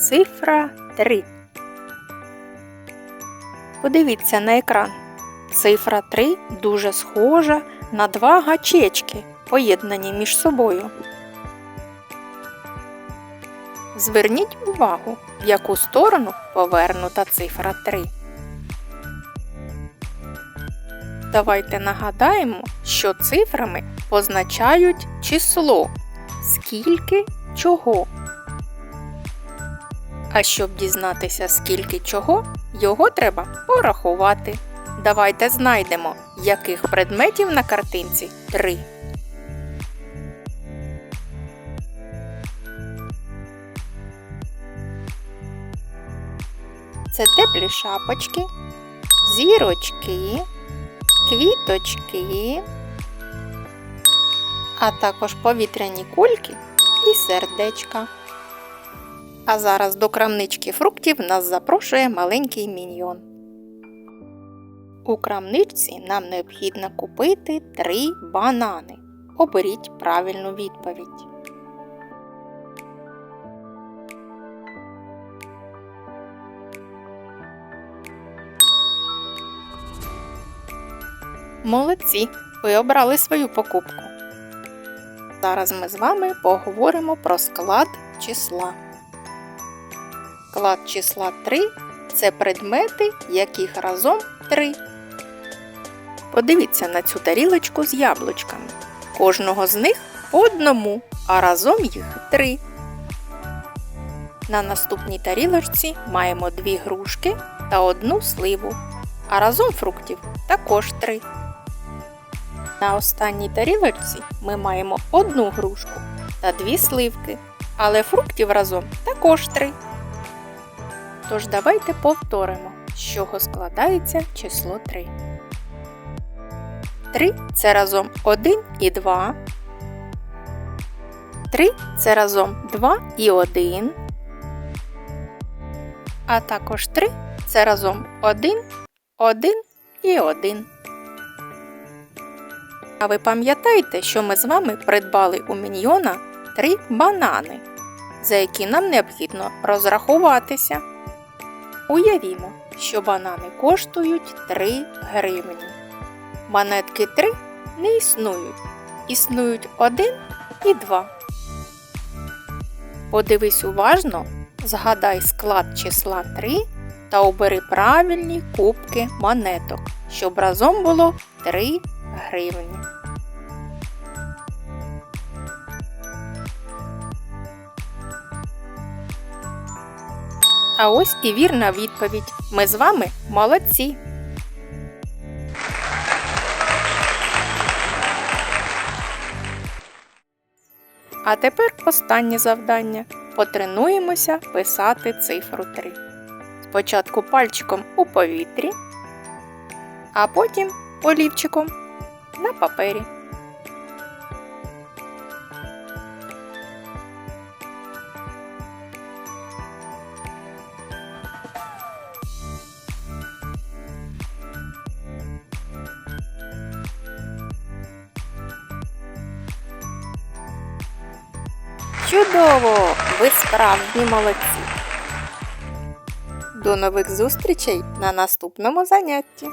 Цифра 3. Подивіться на екран. Цифра 3 дуже схожа на два гачечки, поєднані між собою. Зверніть увагу, в яку сторону повернута цифра 3. Давайте нагадаємо, що цифрами позначають число, скільки чого. А щоб дізнатися, скільки чого, його треба порахувати. Давайте знайдемо, яких предметів на картинці три. Це теплі шапочки, зірочки, квіточки, а також повітряні кульки і сердечка. А зараз до крамнички фруктів нас запрошує маленький міньйон. У крамничці нам необхідно купити три банани. Оберіть правильну відповідь. Молодці! Ви обрали свою покупку. Зараз ми з вами поговоримо про склад числа. Склад числа 3 це предмети, яких разом 3. Подивіться на цю тарілочку з яблучками. Кожного з них по одному, а разом їх 3. На наступній тарілочці маємо дві грушки та одну сливу, а разом фруктів також 3. На останній тарілочці ми маємо одну грушку та дві сливки, але фруктів разом також 3. Тож давайте повторимо, з чого складається число 3. 3 це разом 1 і 2. 3 це разом 2 і 1. А також 3 це разом 1, 1 і 1. А ви пам'ятаєте, що ми з вами придбали у міньйона 3 банани, за які нам необхідно розрахуватися. Уявімо, що банани коштують 3 гривні. Монетки 3 не існують. Існують 1 і 2. Подивись уважно, згадай склад числа 3 та обери правильні кубки монеток, щоб разом було 3 гривні. А ось і вірна відповідь. Ми з вами молодці. А тепер останнє завдання. Потренуємося писати цифру 3. Спочатку пальчиком у повітрі, а потім олівчиком на папері. Чудово! Ви справжні молодці! До нових зустрічей на наступному занятті!